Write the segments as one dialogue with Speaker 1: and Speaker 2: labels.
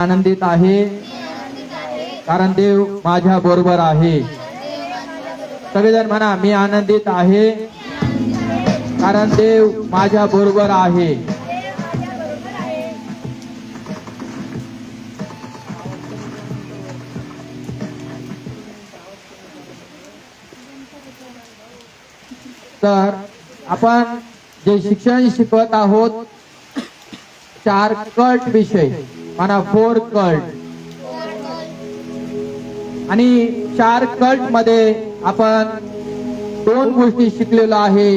Speaker 1: आनंदित आहे. कारण देव माझ्या बरोबर आहे. सगळेजण म्हणा मी आनंदित आहे. कारण देव माझ्या बरोबर आहे. तर आपण जे शिक्षण शिकवत आहोत चार कट विषय. म्हणा फोर कल्ट. आणि चार कल्टमध्ये आपण दोन गोष्टी शिकलेलो आहे.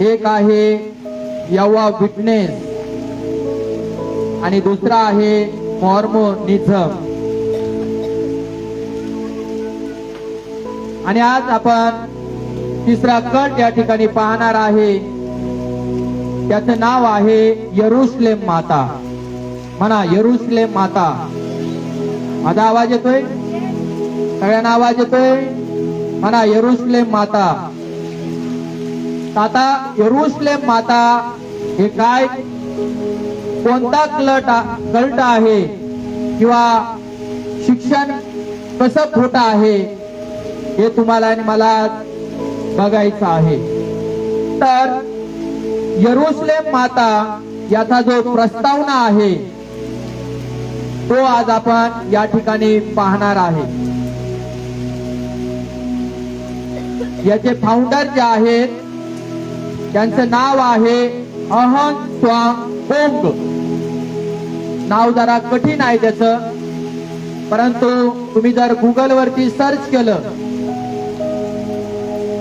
Speaker 1: एक आहे यवा विटनेस आणि दुसरा आहे मॉर्मोनिझम. आणि आज आपण तिसरा कट या ठिकाणी पाहणार आहे. त्याचं नाव आहे यरुशलेम माता. म्हणा यरुसलेम माता. माझा आवाज येतोय? सगळ्यांना आवाज येतोय? म्हणा यरुसलेम माता. आता यरुसलेम माता हे काय? कोणता कलट कल्ट आहे? किंवा शिक्षण कसं खोटं आहे? हे तुम्हाला आणि मला बघायचं आहे. तर यरुसलेम माता याचा जो प्रस्तावना आहे तो आज आपण या ठिकाणी पाहणार आहे. याचे फाउंडर जे आहेत त्यांचं नाव आहे अहन स्वांग ओंग नाव जरा कठीण आहे त्याचं परंतु तुम्ही जर गुगल वरती सर्च केलं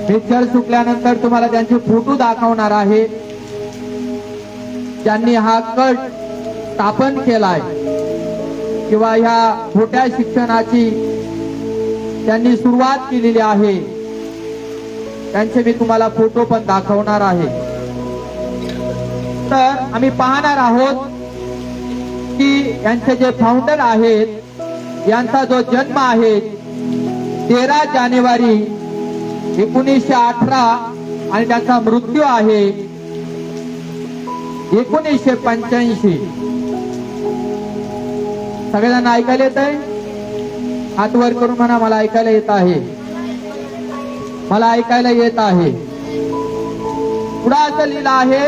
Speaker 1: पिक्चर सुटल्यानंतर तुम्हाला त्यांचे फोटो दाखवणार आहे. त्यांनी हा कट स्थापन केलाय. किंवा ह्या छोट्या शिक्षणाची त्यांनी सुरुवात केलेली आहे त्यांचे मी तुम्हाला फोटो पण दाखवणार आहे. तर आम्ही पाहणार आहोत की यांचे जे फाउंडर आहेत यांचा जो जन्म आहे तेरा जानेवारी एकोणीसशे अठरा आणि त्यांचा मृत्यू आहे एकोणीसशे पंच्याऐंशी. सगळ्यांना ऐकायला येत आहे? हात वर करून म्हणा मला ऐकायला येत आहे. मला ऐकायला येत आहे. पुढे असं लिहिलं आहे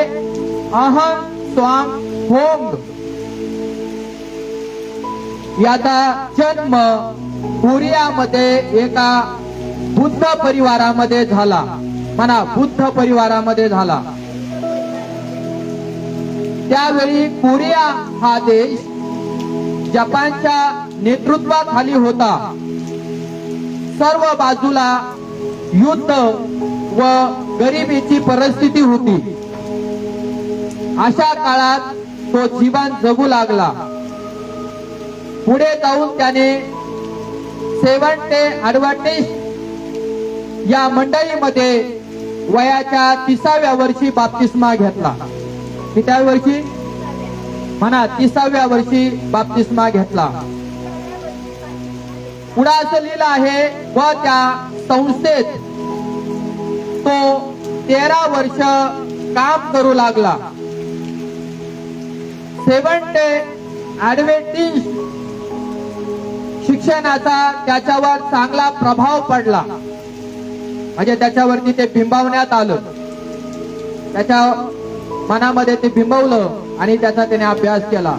Speaker 1: अहम स्वाम होंग याचा जन्म कोरियामध्ये एका बुद्ध परिवारामध्ये झाला. म्हणा बुद्ध परिवारामध्ये झाला. त्यावेळी कोरिया हा देश जपानच्या नेतृत्वाखाली होता. सर्व बाजूला युद्ध व गरिबीची परिस्थिती होती. अशा काळात तो जीवन जगू लागला. पुढे जाऊन त्याने सेवन ते ऍडव्हान्टेज या मंडळीमध्ये वयाच्या तिसाव्या वर्षी बाप्तिस्मा घेतला. कित्याव्या वर्षी? म्हणा तिसाव्या वर्षी बाप्तिस्मा घेतला. पुढे असं लिहिलं आहे? व त्या संस्थेत. तो तेरा वर्ष काम करू लागला. सेवन डे ऍडव्हेंटिज शिक्षणाचा त्याच्यावर चांगला प्रभाव पडला. म्हणजे त्याच्यावरती ते बिंबवण्यात आलं. त्याच्या मनामध्ये ते बिंबवलं. आणि त्याचा त्याने अभ्यास केला.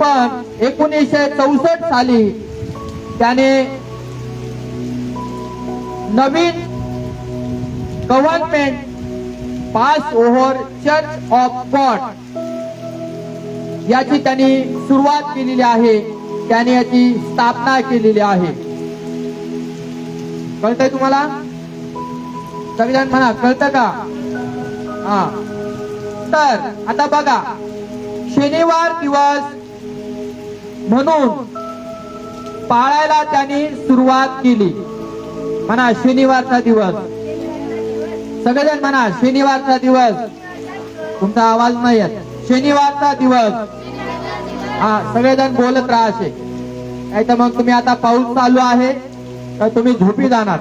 Speaker 1: पण एकोणीसशे चौसष्ट साली त्याने नवीन government pass over church of God याची त्यांनी सुरुवात केलेली आहे. त्याने याची स्थापना केलेली आहे. कळतंय तुम्हाला? सगळ्यांना म्हणा कळतं का? हा. तर आता बघा. शनिवार दिवस म्हणून पाळायला त्यांनी सुरुवात केली. म्हणा शनिवारचा दिवस. सगळेजण म्हणा शनिवारचा दिवस. तुमचा आवाज नाही येत. शनिवारचा दिवस. हा सगळेजण बोलत राहाशे. नाही तर मग तुम्ही आता पाऊस चालू आहे तर तुम्ही झोपी जाणार.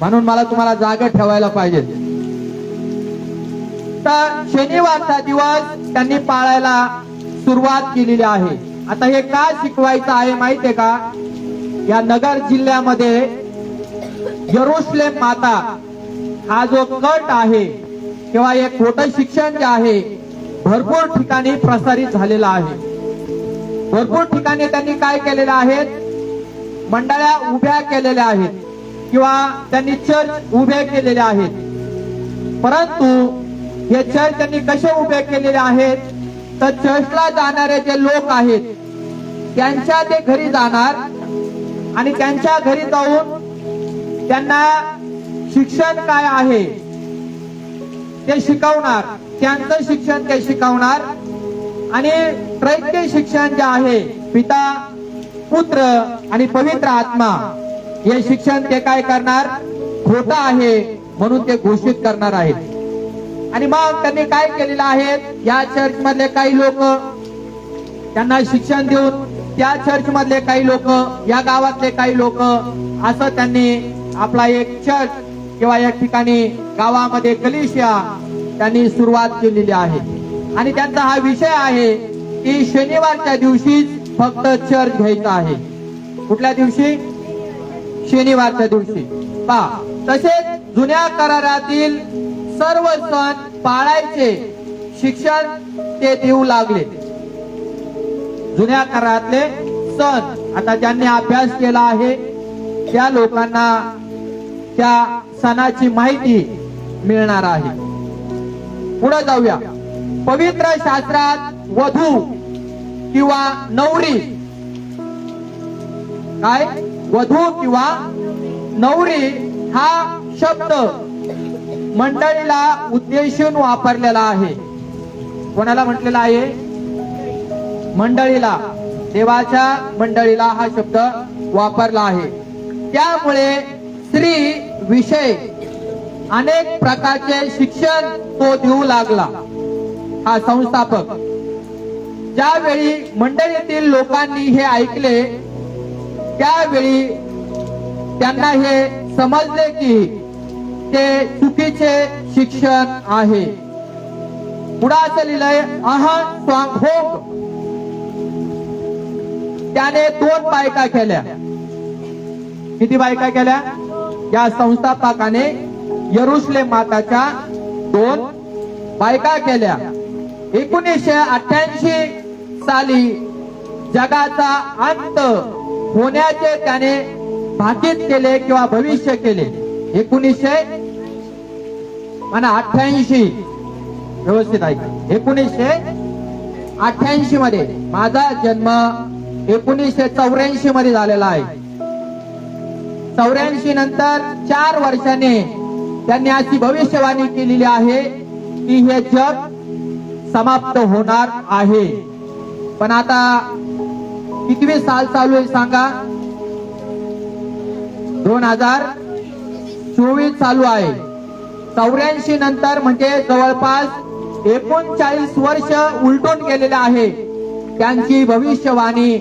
Speaker 1: म्हणून मला तुम्हाला जागा ठेवायला पाहिजे. तर शनिवारचा दिवस त्यांनी पाळायला सुरुवात केलेली आहे. आता हे का शिकवायचं आहे माहितीये का? या नगर जिल्ह्यामध्ये यरुश्लेम माता हा जो कट आहे किंवा हे खोटं शिक्षण जे आहे भरपूर ठिकाणी प्रसारित झालेलं आहे. भरपूर ठिकाणी त्यांनी काय केलेलं आहेत? मंडळ्या उभ्या केलेल्या आहेत किंवा त्यांनी चर्च उभे केलेले आहेत. परंतु हे चर्च त्यांनी कसे उभे केलेले आहेत? तर चर्चला जाणारे जे लोक आहेत त्यांच्या ते घरी जाणार आणि त्यांच्या घरी जाऊन त्यांना शिक्षण काय आहे ते शिकवणार. त्यांचं शिक्षण ते शिकवणार आणि त्रैक्य शिक्षण जे आहे पिता पुत्र आणि पवित्र आत्मा हे शिक्षण ते काय करणार? खोटं आहे म्हणून ते घोषित करणार आहेत. आणि मग त्यांनी काय केलेलं आहे? या चर्च मधले काही लोक त्यांना शिक्षण देऊन त्या चर्च मधले काही लोक या गावातले काही लोक असं त्यांनी आपला एक चर्च किंवा या ठिकाणी गावामध्ये कलिशिया त्यांनी सुरुवात केलेली आहे. आणि त्यांचा हा विषय आहे की शनिवारच्या दिवशीच फक्त चर्च घ्यायचा आहे. कुठल्या दिवशी? शनिवारच्या दिवशी. पा तसेच जुन्या करारातील सर्व सण पाळायचे. शिक्षण ते देऊ लागले. जुन्या काळातले सण आता ज्यांनी अभ्यास केला आहे त्या लोकांना त्या सणाची माहिती मिळणार आहे. पुढे जाऊया. पवित्र शास्त्रात वधू किंवा नवरी. काय? वधू किंवा नवरी हा शब्द. मंडळीला उद्देशून वापरलेला आहे. कोणाला म्हटलेला आहे? मंडळीला. देवाच्या मंडळीला हा शब्द वापरला आहे. त्यामुळे स्त्री विषय अनेक प्रकारचे शिक्षण तो देऊ लागला. हा संस्थापक. ज्यावेळी मंडळीतील लोकांनी हे ऐकले त्यावेळी त्यांना हे समजले की ते चुकीचे शिक्षण आहे. पुढे असं लिहिलंय अहं स्वांग त्याने दोन बायका केल्या. किती बायका केल्या? या संस्थापकाने यरुश्लेम माताच्या दोन बायका केल्या. एकोणीसशे अठ्याऐंशी साली जगाचा अंत होण्याचे त्याने भाकीत केले किंवा भविष्य केले. एकोणीसशे आणि अठ्याऐंशी व्यवस्थित आहे एकोणीसशे अठ्याऐंशी मध्ये माझा जन्म एकोणीसशे चौऱ्याऐंशी मध्ये झालेला आहे। चौऱ्याऐंशी नंतर चार वर्षाने त्यांनी अशी भविष्यवाणी केलेली आहे की हे जग समाप्त होणार आहे। पण आता कितवे साल चालू आहे सांगा? दोन हजार चोवीस चालू आहे। चौऱ्याऐंशी नंतर म्हणजे जवळपास एकोणचाळीस वर्ष उलटून गेलेले आहे. त्यांची भविष्यवाणी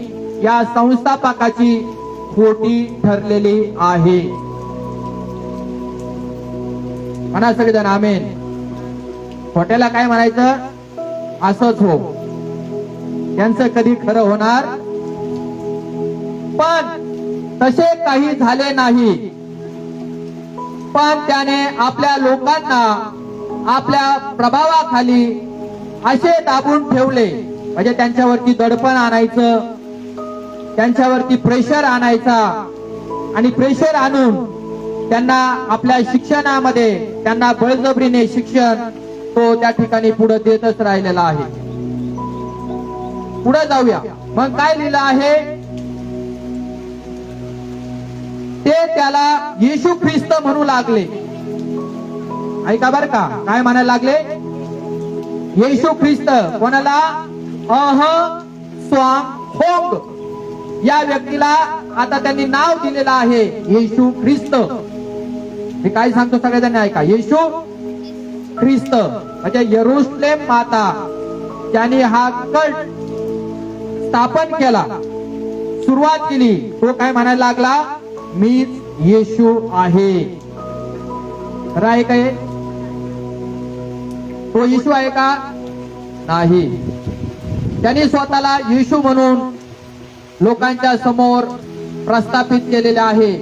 Speaker 1: या संस्थापकाची खोटी ठरलेली आहे. म्हणा सगळेजण आमेन. खोट्याला काय म्हणायचं? असंच हो. त्यांचं कधी खरं होणार? पण तसे काही झाले नाही. पण त्याने आपल्या लोकांना आपल्या प्रभावाखाली असे दाबून ठेवले. म्हणजे त्यांच्यावरती दडपण आणायचं त्यांच्यावरती प्रेशर आणायचा आणि प्रेशर आणून त्यांना आपल्या शिक्षणामध्ये त्यांना बळजबरीने शिक्षण तो त्या ठिकाणी पुढे देतच राहिलेला आहे. पुढे जाऊया. मग काय लिहिलं आहे? ते त्याला येशू ख्रिस्त म्हणू लागले. ऐका बर का काय म्हणायला लागले? येशू ख्रिस्त कोणाला? अह स्वाम होंग या व्यक्तीला आता त्यांनी नाव दिलेलं आहे येशू ख्रिस्त. मी काय सांगतो सगळ्यांनी ऐका येशू ख्रिस्त म्हणजे यरुश्लेम माता. त्यांनी हा कट स्थापन केला. सुरुवात केली. तो काय म्हणायला लागला? मीच येशू आहे. खरं आहे काय? तो येशू आहे का? नाही. त्यांनी स्वतःला येशू म्हणून लोकांच्या समोर प्रस्थापित केलेले आहे.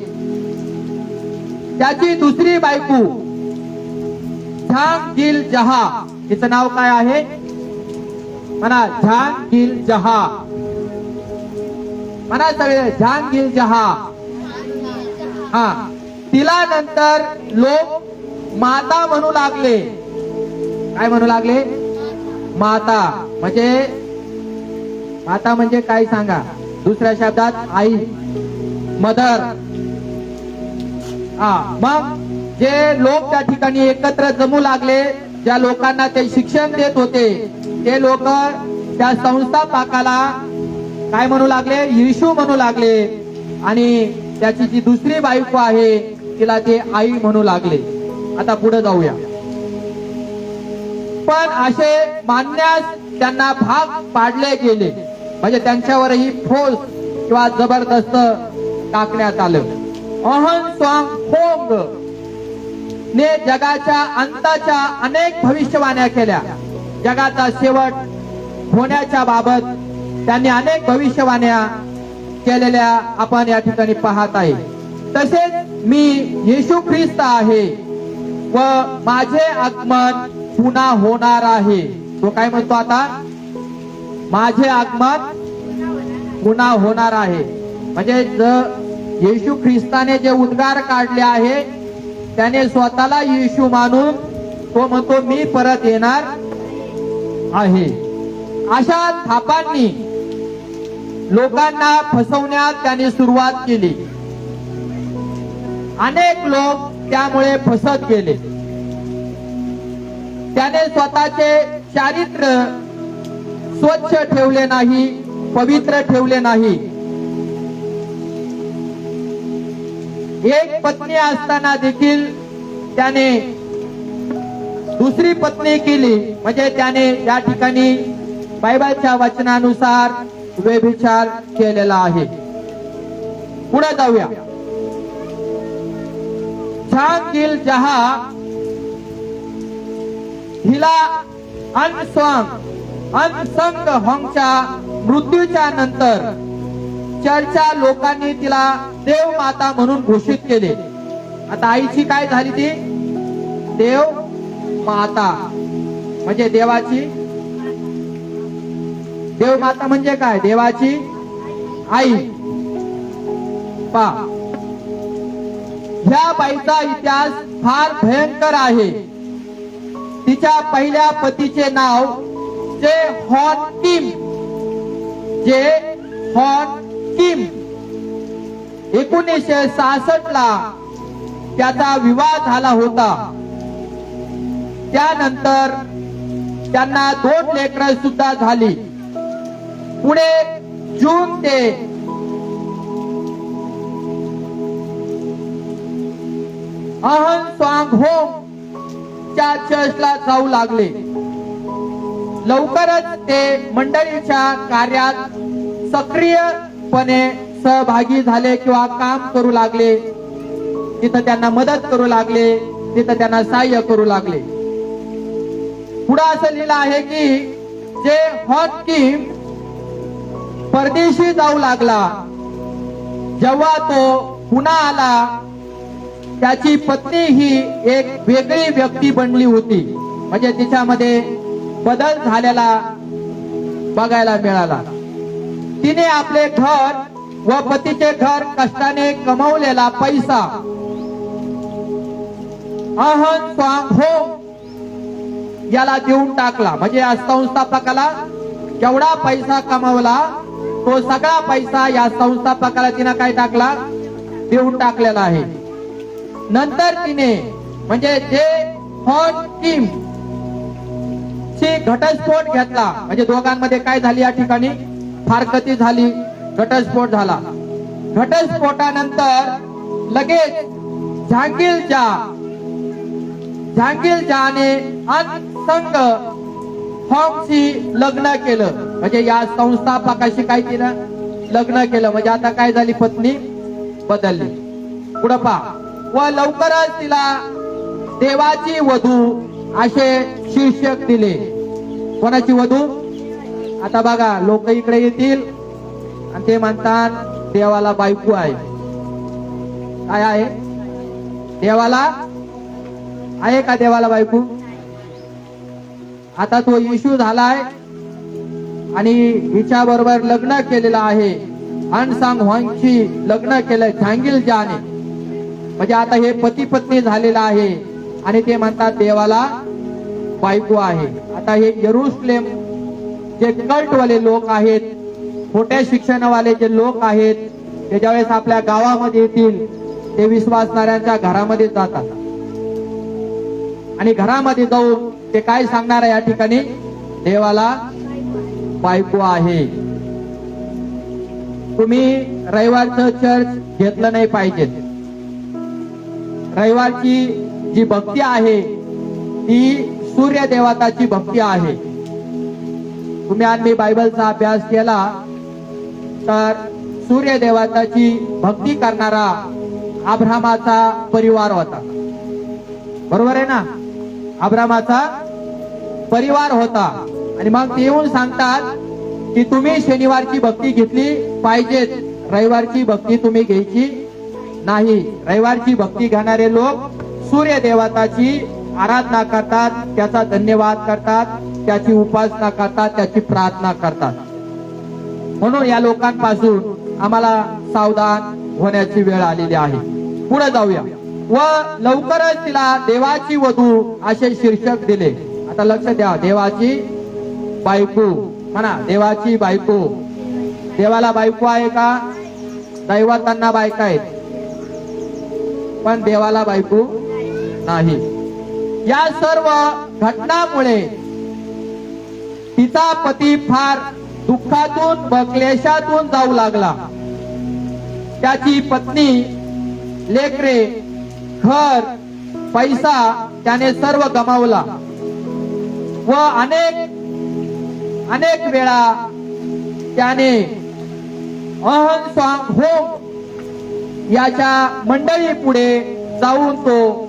Speaker 1: त्याची दुसरी बायको झांग गिल जहा. तिचं नाव काय आहे? म्हणा झांग गिल जहा. म्हणा सगळे झांग गिल जहा. हा. तिला नंतर लोक माता म्हणू लागले. काय म्हणू लागले? माता. म्हणजे? माता म्हणजे काय सांगा? दुसऱ्या शब्दात आई. मदर. हा. मग जे लोक त्या ठिकाणी एकत्र जमू लागले ज्या लोकांना ते शिक्षण देत होते ते लोक त्या संस्थापकाला काय म्हणू लागले? येशू म्हणू लागले. आणि त्याची जी दुसरी बायको आहे तिला ते आई म्हणू लागले. आता पुढे जाऊया. पण असे मानण्यास त्यांना भाग पाडले गेले. म्हणजे त्यांच्यावरही ठोस किंवा जबरदस्त टाकण्यात आलं. अहन स्वांग फोंग ने जगाच्या अंताच्या अनेक भविष्यवाण्या केल्या. जगाचा शेवट होण्याच्या बाबत त्यांनी अनेक भविष्यवाण्या केलेल्या आपण या ठिकाणी पाहत आहे. तसेच मी येशू ख्रिस्त आहे व माझे आगमन पुन्हा होणार आहे. तो काय म्हणतो आता? माझे आगमन पुन्हा होणार आहे. म्हणजे येशू ख्रिस्ताने जे उद्गार काढले आहे त्याने स्वतःला येशू मानून तो म्हणतो मी परत येणार आहे. अशा थापांनी लोकांना फसवण्यात त्याने सुरुवात केली. अनेक लोक त्यामुळे फसत गेले. त्याने स्वतःचे चारित्र्य स्वच्छ ठेवले नाही पवित्र ठेवले नाही. एक पत्नी असताना देखील त्याने दुसरी पत्नी केली. म्हणजे त्याने या ठिकाणी बायबलच्या वचनानुसार व्यभिचार केलेला आहे. पुढे जाऊया. छान जहा हिला अनस्वांग अनसंग होंगच्या मृत्यूच्या नंतर चर्चा लोकांनी तिला देव माता म्हणून घोषित केले. आता आईची काय झाली ती? देव माता म्हणजे देवाची देव माता म्हणजे काय? देवाची आई. पा. ह्या बाईचा इतिहास फार भयंकर आहे. तिच्या पहिल्या पतीचे नाव Jae Hon Kim. Jae Hon Kim. एकोणीसशे सहासष्ट ला त्याचा विवाह झाला होता. त्यानंतर त्यांना दोन लेकरं सुद्धा झाली. पुढे जून ते अहन स्वांग होम च्या चर्चला जाऊ लागले. लवकरच ते मंडळीच्या कार्यात सक्रियपणे सहभागी झाले किंवा काम करू लागले. तिथं त्यांना मदत करू लागले तिथं त्यांना सहाय्य करू लागले. पुढे असं लिहिलं आहे की जे हॉट किम परदेशी जाऊ लागला. जेव्हा तो पुन्हा आला त्याची पत्नी ही एक वेगळी व्यक्ती बनली होती. म्हणजे तिच्यामध्ये बदल झालेला बघायला मिळाला. तिने आपले घर व पतीचे घर कष्टाने कमवलेला पैसा. अहन स्वांग हो याला देऊन टाकला. म्हणजे या संस्थापकाला केवढा पैसा कमावला तो सगळा पैसा या संस्थापकाला तिने काय टाकला? देऊन टाकलेला आहे. नंतर तिने म्हणजे जे हॉट टीम ची घटस्फोट घेतला म्हणजे दोघांमध्ये काय झाली या ठिकाणी? फारकती झाली घटस्फोट झाला. घटस्फोटानंतर लगेच झांगीलच्या झांगीलजाने अनसंग हॉंगशी लग्न केलं. म्हणजे या संस्थापकाशी काय केलं? लग्न केलं. म्हणजे आता काय झाली पत्नी? बदलली. पुढं पहा. व लवकरच तिला देवाची वधू असे शीर्षक दिले. कोणाची वधू? आता बघा लोक इकडे येतील. आणि ते म्हणतात देवाला बायको आहे. काय आहे? देवाला? आहे का देवाला बायको? आता तो इशू झालाय. आणि हिच्या बरोबर लग्न केलेलं आहे. अनसांग हुआंगशी लग्न केलंय. झांगील जाने. म्हणजे आता हे पती पत्नी झालेलं आहे. आणि ते म्हणतात देवाला बायको आहे. आता हे यरुसलेम जे कल्टवाले लोक आहेत खोट्या शिक्षणवाले जे लोक आहेत ते ज्यावेळेस आपल्या गावामध्ये येतील ते विश्वासणाऱ्यांच्या घरामध्ये जातात. आणि घरामध्ये जाऊन ते काय सांगणार आहे या ठिकाणी? देवाला बायको आहे. तुम्ही रविवारचं चर्च घेतलं नाही पाहिजे. रविवारची जी भक्ती आहे ती सूर्य देवताची भक्ती आहे. तुम्ही आम्ही बायबलचा अभ्यास केला तर सूर्य देवताची भक्ती करणारा अब्रामाचा परिवार होता. बरोबर आहे ना? अब्रामाचा परिवार होता. आणि मग ते येऊन सांगतात की तुम्ही शनिवारची भक्ती घेतली पाहिजेत. रविवारची भक्ती तुम्ही घ्यायची नाही. रविवारची भक्ती घेणारे लोक सूर्यदेवताची आराधना करतात त्याचा धन्यवाद करतात त्याची उपासना करतात त्याची प्रार्थना करतात. म्हणून या लोकांपासून आम्हाला सावधान होण्याची वेळ आलेली आहे. पुढे जाऊया. व लवकरच तिला देवाची वधू असे शीर्षक दिले. आता लक्ष द्या देवाची बायको. म्हणा देवाची बायको. देवाला बायको आहे का? दैवतांना बायका आहेत. पण देवाला बायको नाही. या सर्व घटनामुळे तिचा पती फार दुःखातून व क्लेशातून जाऊ लागला. त्याची पत्नी लेकरे घर पैसा त्याने सर्व गमावला. व अनेक अनेक वेळा त्याने अहन स्वांग होम याच्या मंडळी पुढे जाऊन तो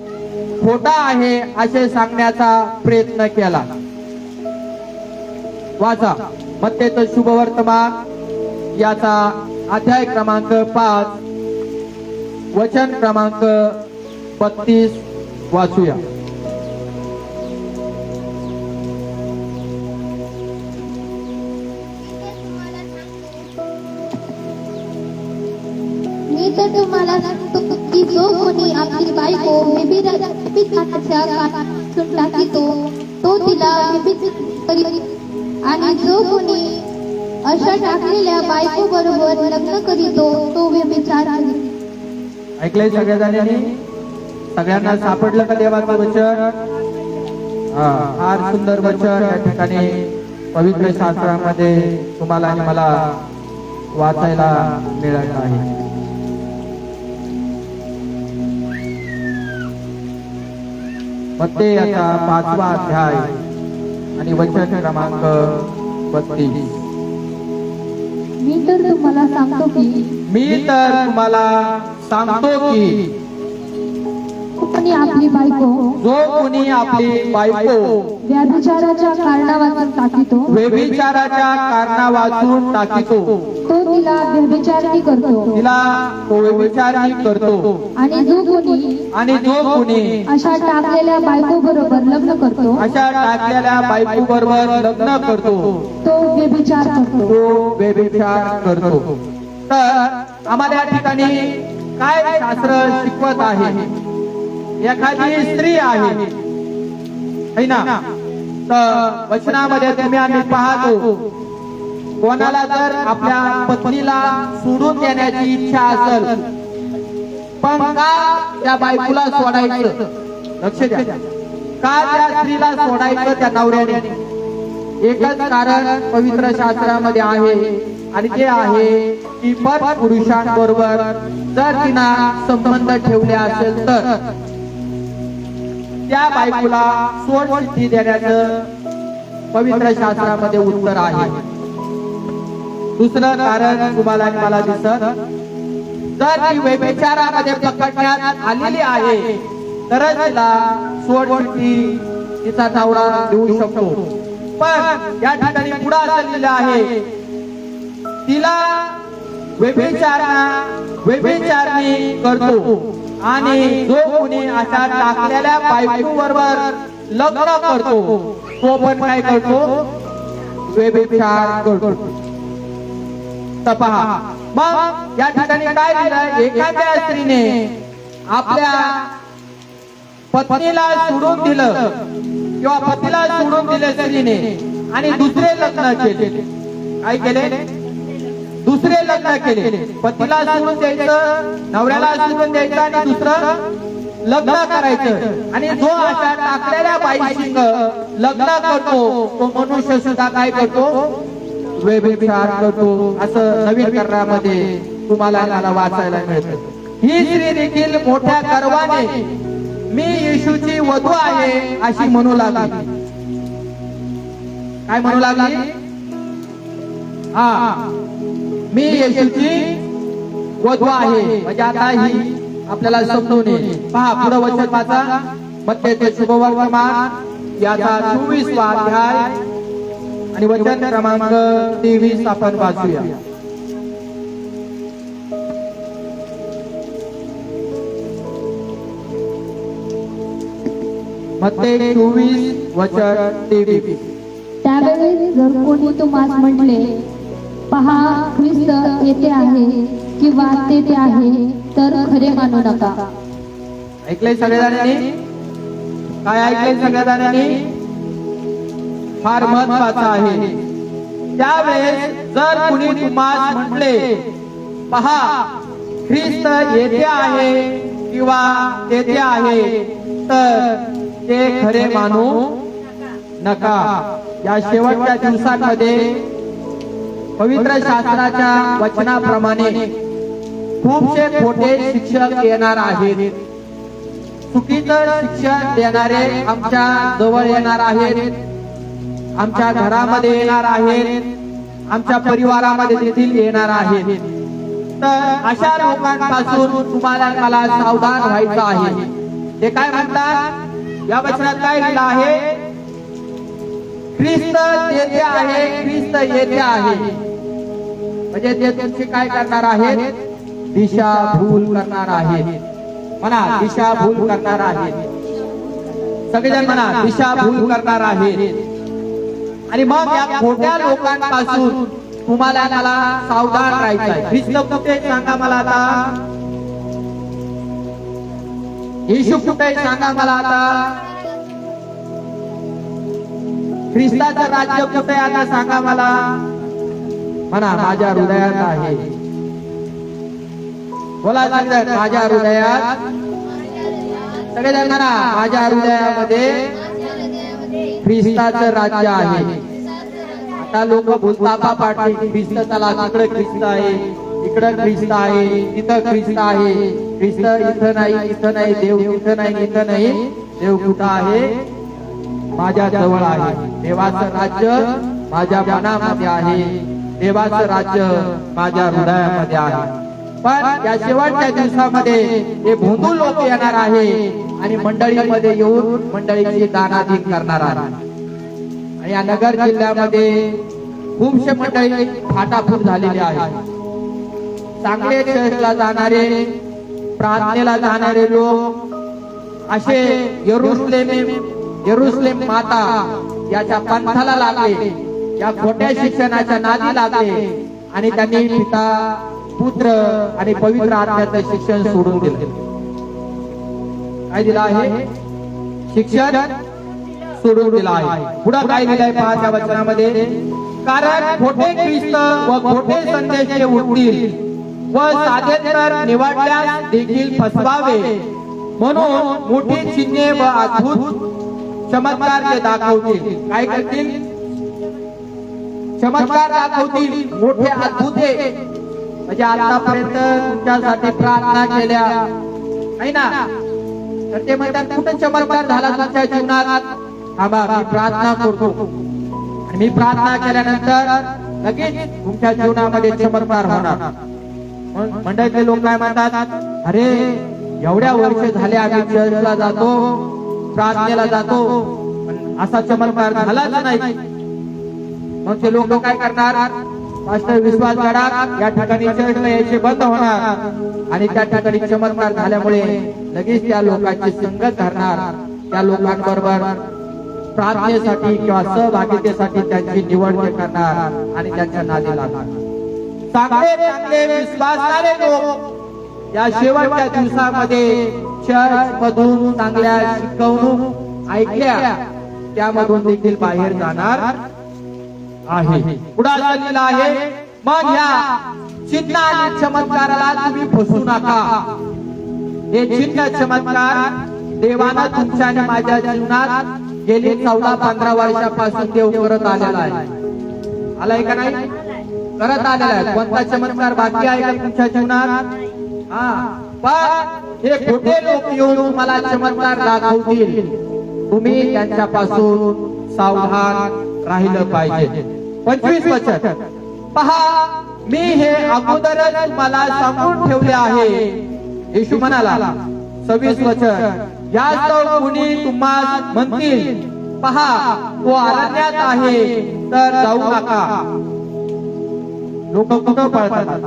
Speaker 1: खोटा आहे असे सांगण्याचा प्रयत्न केला. वाचा. मध्येच शुभ वर्तमान. याचा अध्याय क्रमांक पाच. वचन क्रमांक बत्तीस वाचूया.
Speaker 2: मी तर तुम्हाला सांगतो की जो कोणी आपली बायको व्यभिचाराच्या कानातून टाकीतो तो तिला आणि जो कोणी अशा टाकलेल्या बायको बरोबर लग्न करीतो तो व्यभिचार
Speaker 1: ऐकलंय सगळ्या जणांनी सगळ्यांना सापडलं का देवाचं वचन? हा, फार सुंदर वचन या ठिकाणी पवित्र शास्त्रामध्ये तुम्हाला आणि मला वाचायला मिळत आहे. याचा पाचवा अध्याय आणि वचन क्रमांक बत्तीस.
Speaker 2: मी तर तुम्हाला सांगतो की
Speaker 1: मी तर तुम्हाला सांगतो की
Speaker 2: कोणी आपली बायको
Speaker 1: जो कोणी आपली बायको
Speaker 2: व्यभिचाराच्या कारणावाचून टाकीतो
Speaker 1: व्यभिचाराच्या कारणा वाचून टाकीतो
Speaker 2: तो तिला व्यभिचारिणी करतो.
Speaker 1: तिला तो व्यभिचारी करतो.
Speaker 2: आणि जो कोणी
Speaker 1: आणि जो कोणी
Speaker 2: अशा टाकलेल्या बायको बरोबर लग्न करतो
Speaker 1: अशा टाकलेल्या बायको बरोबर लग्न करतो
Speaker 2: तो व्यभिचार करतो.
Speaker 1: तो व्यभिचार करतो. तर आम्हाला या ठिकाणी काय शास्त्र शिकवत आहे? एखादी स्त्री आहे. ना? तर वचनामध्ये तुम्ही आम्ही पाहतो कोणाला जर आपल्या पत्नीला सोडून देण्याची इच्छा असेल पण का त्या बायकोला सोडायचं? लक्ष द्या. का त्या स्त्रीला सोडायचं त्या नवऱ्याने? एकच कारण पवित्र शास्त्रामध्ये आहे आणि ते आहे की पर पुरुषांबरोबर जर तिना संबंध ठेवले असेल तर. त्या बायकोला सोडचिठ्ठी देण्याचं पवित्र शास्त्रामध्ये उत्तर आहे. दुसरं कारण तुम्हाला मला दिसत जर ती व्यभिचारामध्ये पकडण्यात आलेली आहे तरच तिला सोडचिठ्ठी तिचा नवरा देऊ शकतो. पण या ठिकाणी पुढे असं लिहिलं आहे तिला व्यभिचारणा व्यभिचारणी करतो. आणि जो कुणी अशा टाकलेल्या बायको बरोबर लग्न करतो तो पण काय करतो? व्यभिचार करतो. तर मग या ठिकाणी काय लिहिलं एखाद्या स्त्रीने आपल्या पत्नीला सोडून दिलं किंवा पतीला सोडून दिलं स्त्रीने आणि दुसरे लग्न केले. काय केले? दुसरे लग्न केले. पतीला सोडून द्यायचं नवऱ्याला सोडून द्यायचं आणि दुसरं लग्न करायचं. आणि जो अशा टाकलेल्या बाईशी लग्न करतो तो मनुष्य सुद्धा काय करतो? व्यभिचार करतो. असं नवीन करण्यामध्ये तुम्हाला मला वाचायला मिळतं. ही स्त्री देखील मोठ्या गर्वाने मी येशूची वधू आहे अशी म्हणू लागली. काय म्हणू लागली? हा. मी येशूची वधू आहे. म्हणजे आता ही आपल्याला समजून येईल. पहा पुढे वचन वाचा. मत्तेचे शुभवर्तमान याचा चोवीस अध्याय. आणि वचन क्रमांक तेवीस आपण वाचूया. मध्ये चोवीस वचन तेवीस.
Speaker 2: त्यावेळी जर कोणी तुम्हाला म्हटले पहा ख्रिस्त येथे आहे किंवा तेथे आहे तर खरे मानू नका.
Speaker 1: ऐकलंय सगळ्या काय ऐकलंय सगळ्या फार महत्वाचं आहे. त्यावेळेस जर कुणी तुम्हाला म्हटले पहा ख्रिस्त येथे आहे किंवा तेथे आहे तर ते खरे मानू नका. या शेवटच्या दिवसांमध्ये पवित्र शास्त्राच्या वचनाप्रमाणे खूपसे खोटे शिक्षक येणार आहेत. चुकीचं शिक्षण देणारे आमच्या जवळ येणार आहेत. आमच्या घरामध्ये येणार आहेत. आमच्या परिवारामध्ये देखील येणार आहेत. तर अशा लोकांपासून तुम्हाला मला सावधान व्हायचं आहे. ते काय म्हणतात? या वचनात काय लिहिलं आहे? ख्रिस्त येथे आहे ख्रिस्त येथे आहे. म्हणजे ते तुमची काय करणार आहेत? दिशा भूल करणार आहेत. म्हणा दिशा भूल करणार आहेत. सगळेजण म्हणा दिशा भूल करणार आहेत. आणि मग या खोट्या लोकांपासून तुम्हाला मला सावधान राहायचं ख्रिस्त कुठे? सांगा मला आता. येशू कुठे? सांगा मला आता. ख्रिस्ताचं राज्य कुठे? आता सांगा मला. म्हणा माझ्या हृदयात आहे. बोला सगळेजण माझ्या हृदयात. सगळेजण म्हणा माझ्या हृदयामध्ये ख्रिस्ताचं राज्य आहे. आता लोक बोलता पाठी ख्रिस्त चला तिकडे ख्रिस्त आहे इकडं ख्रिस्त आहे तिथं ख्रिस्त आहे. ख्रिस्त इथं नाही इथं नाही देव इथं नाही इथं नाही. देव कुठं आहे? माझ्या जवळ आहे. देवाचं राज्य माझ्या मनामध्ये आहे. देवाचं राज्य माझ्या हृदयामध्ये आहे. पण या शेवटच्या दिवसामध्ये हे भोंदू लोक येणार आहे आणि मंडळीमध्ये येऊन मंडळीची दानाधीन करणार आहे. आणि या नगर जिल्ह्यामध्ये खूपशे मंडळी फाटाफूट झालेली आहेत. चांगले चर्चला जाणारे प्रार्थनेला जाणारे लोक असे यरुसलेम यरुसलेम माता याच्या पंथाला लागले. या खोट्या शिक्षणाच्या नादी लागले आणि त्यांनी पिता पुत्र आणि पवित्र आत्म्याचं शिक्षण सोडून दिलं. काय दिलं आहे? शिक्षण सोडून दिलं आहे. पुढे काय दिलंय पहाच्या वचनामध्ये. कारण खोटे ख्रिस्त व खोटे संदेश उठतील व साधे तर निवडल्यास देखील फसवावे. म्हणून मोठी चिन्हे व अद्भुत चमत्कार ते दाखवतील. काय करतील? चमत्कार दाखवतील. मोठे अद्भुते म्हणजे आतापर्यंत तुमच्यासाठी प्रार्थना केल्या. नाही ना? तर ते म्हणतात कुठे चमत्कार झाला तुमच्या जीवनात? थांबा मी प्रार्थना करतो. आणि मी प्रार्थना केल्यानंतर लगेच तुमच्या जीवनामध्ये चमत्कार होणार. मंडळीतले लोक काय म्हणतात अरे एवढ्या वर्ष झाले आम्ही चर्चला जातो प्रार्थनेला जातो असा चमत्कार झालाच नाही. मग ते लोक काय करणार? मास्टर विश्वास गडाख या ठिकाणी चर्चला यायचे बंद होणार. आणि त्या ठिकाणी चमत्कार झाल्यामुळे लगेच त्या लोकांची संगत धरणार. त्या लोकांबरोबर प्रार्थनेसाठी किंवा सहभागितेसाठी त्यांची निवड करणार आणि त्यांच्या नादी लागणार चांगले चांगले विश्वासणारे लोक या शेवटच्या दिवसामध्ये चर्च मधून चांगल्या शिकवणूक ऐकल्या त्यामधून देखील बाहेर जाणार. आहे. पुढे आहे. मग या चिन्ह आणि चमत्काराला तुम्ही फसू नका. हे चिन्ह चमत्कार देवानं तुमच्या आणि माझ्या जीवनात गेली चौदा पंधरा वर्षापासून देव करत आलेला आहे. आलाय का नाही? करत आलेला आहे. कोणता चमत्कार बाकी आहे का तुमच्या जीवनात? हा. पण हे खोटे लोक येऊन तुम्हाला चमत्कार दाखवतील. तुम्ही त्यांच्यापासून सावधान राहिलं पाहिजे. पंचवीस वचन. पहा मी हे अगोदरच मला सांगून ठेवले आहे. येशू म्हणाला सव्वीस वचन. या कुणी तुम्हाला म्हणतील पहा तो अरण्यात आहे तर जाऊ नका. लोक कुठं पळतात?